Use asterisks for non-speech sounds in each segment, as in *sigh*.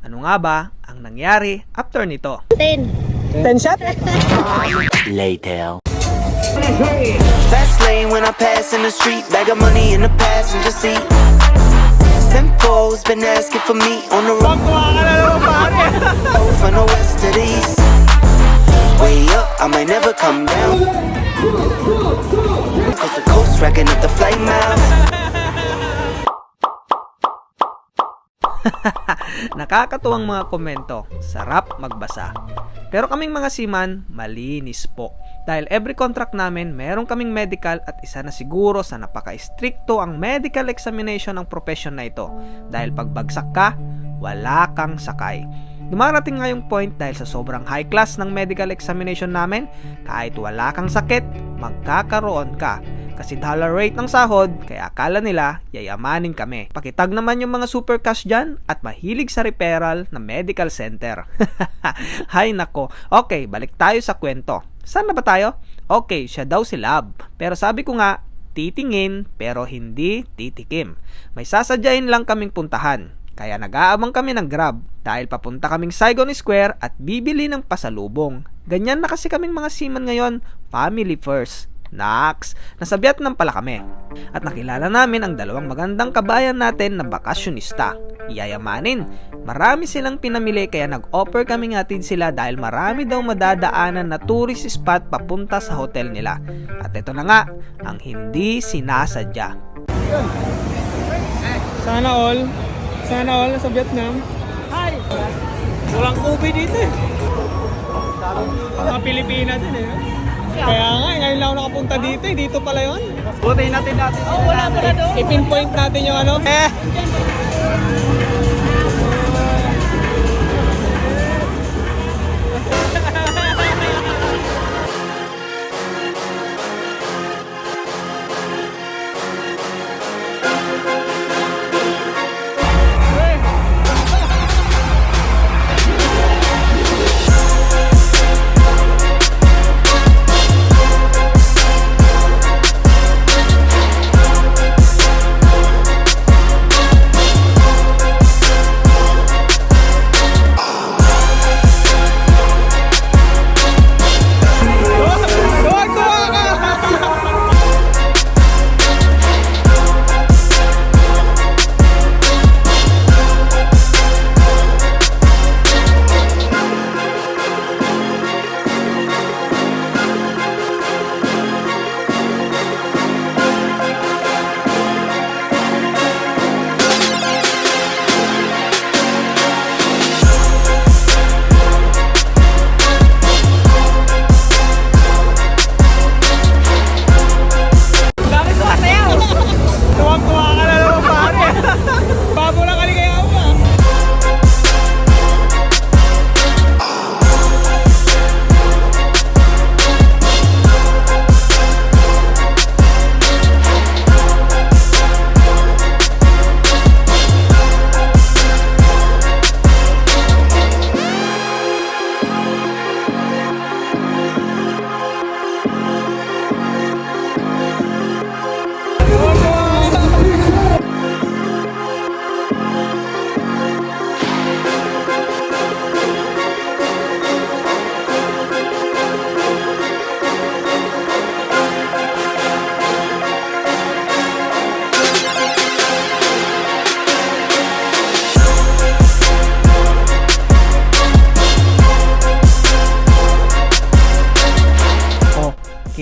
Ano nga ba ang nangyari after nito? 10. 10 shot? Later. Fast lane when I pass in the street, bag of money in the passenger seat. Simcoe's been asking for me on the road from the west to the east. Way up, I might never come down. Cause the coast racking up the flight miles. *laughs* Nakakatuwang mga komento. Sarap magbasa. Pero kaming mga seaman, malinis po. Dahil every contract namin, meron kaming medical at isa na siguro sa napaka-stricto ang medical examination ng profession na ito. Dahil pag bagsak ka, wala kang sakay. Dumarating nga yung point dahil sa sobrang high class ng medical examination namin, kahit wala kang sakit, magkakaroon ka. Kasi dollar rate ng sahod, kaya akala nila yayamanin kami. Pakitag naman yung mga super cash dyan at mahilig sa referral na medical center. *laughs* Hay nako. Okay, balik tayo sa kwento. Saan na ba tayo? Okay, siya daw si Lab. Pero sabi ko nga, titingin pero hindi titikim. May sasadyain lang kaming puntahan. Kaya nag-aabang kami ng Grab dahil papunta kaming Saigon Square at bibili ng pasalubong. Ganyan na kasi kaming mga seaman ngayon, family first. Nax, nasa Vietnam pala kami. At nakilala namin ang dalawang magandang kabayan natin na bakasyonista. Yayamanin. Marami silang pinamili kaya nag-offer kami hatid sila dahil marami daw madadaanan na tourist spot papunta sa hotel nila. At ito na nga, ang hindi sinasadya. Sana all. Sana all sa Vietnam. Hi! Walang COVID dito eh. Mga Pilipina din eh. Kaya nga, eh, ngayon lang ako nakapunta dito eh. Dito pala yun. Buti natin natin. Oh, wala pala doon. I-pinpoint natin yung ano. Eh!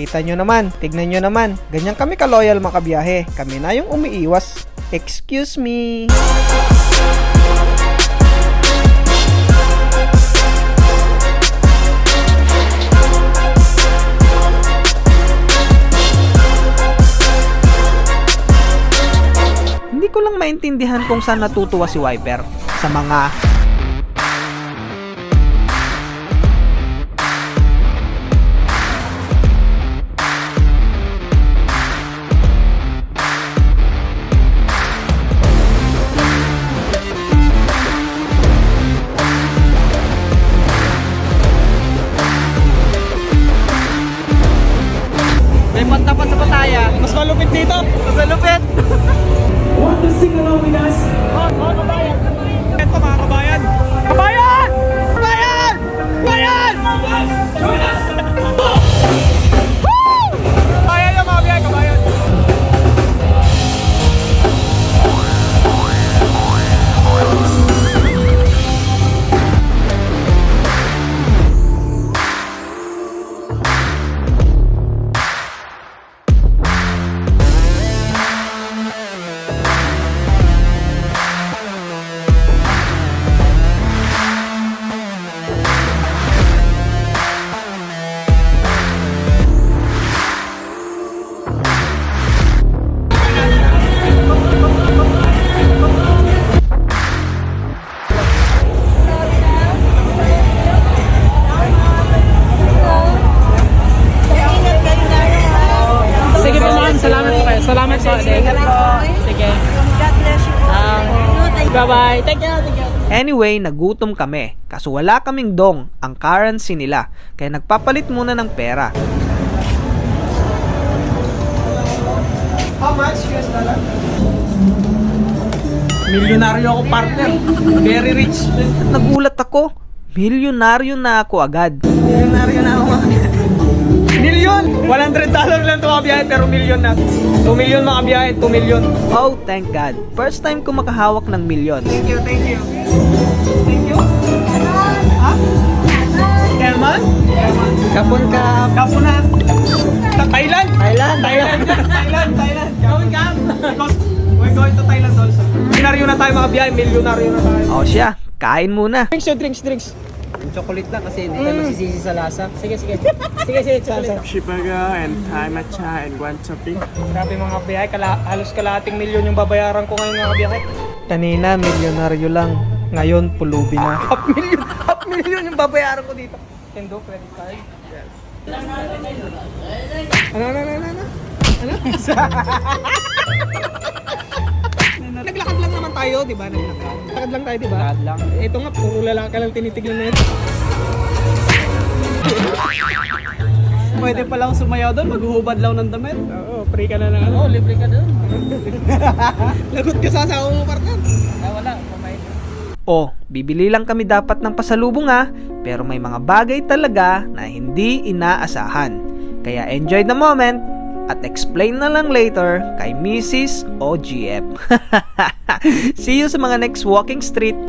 Kita nyo naman, tignan nyo naman. Ganyan kami ka-loyal mga kabiyahe. Kami na yung umiiwas. Excuse me. Hindi ko lang maintindihan kung saan natutuwa si Wiper. Sa mga May pantapat sa Pattaya. Mas malupit dito. Mas malupit. Want to sing along with us? Oh, kabayan. Ito mga kabayan. Kabayan! Kabayan! Kabayan! Join us! *laughs* Okay, thank you, thank you. Anyway, nagutom kami. Kaso wala kaming dong, ang currency nila. Kaya nagpapalit muna ng pera. How much US dollar? Milyonaryo ako partner. Very rich. Nagulat ako. Milyonaryo na ako agad. Milyonaryo na ako. Makabiyahe pero milyon na. 2 milyon makabiyahe, 2 milyon. Oh, thank God. First time ko makahawak ng milyon. Thank you, thank you. Thank you. Ha? Kelman? Kelman. Kapon ka. Kapon na. Sa Thailand? Thailand. Thailand. Thailand. Thailand. Kapon ka. Because we're going to Thailand also. Milyonaryo na tayo makabiyahe, milyonaryo na tayo. O siya, kain muna. Drinks, drinks, drinks. Chocolate lang kasi hindi tayo masisisi sa lasa. Sige, sige. Sige, sige, chocolate. Shibaga and Thai matcha and guanchapi. Grabe mga biyahe, kala, halos kalating milyon yung babayaran ko ngayon mga biyahe. Kanina, milyonaryo lang. Ngayon, pulubi na. Half million, half million yung babayaran ko dito. Kendo, credit card. Ano, ano, ano, ano? Ano? Ano? *laughs* *laughs* Naglakad lang naman tayo, di ba? Naglakad. Naglakad lang tayo, di ba? Lahat lang. Ito nga, puro lalaki lang tinitignan na ito. *laughs* Pwede pa lang sumayaw doon, maghuhubad lang ng damit. Oo, free ka na lang. Oo, oh, libre ka doon. *laughs* Lagot ka sa asawa mo, partner. Ah, wala, mamay. O, bibili lang kami dapat ng pasalubong ha, pero may mga bagay talaga na hindi inaasahan. Kaya enjoy the moment at explain na lang later kay Mrs. o GF. *laughs* See you sa mga next walking street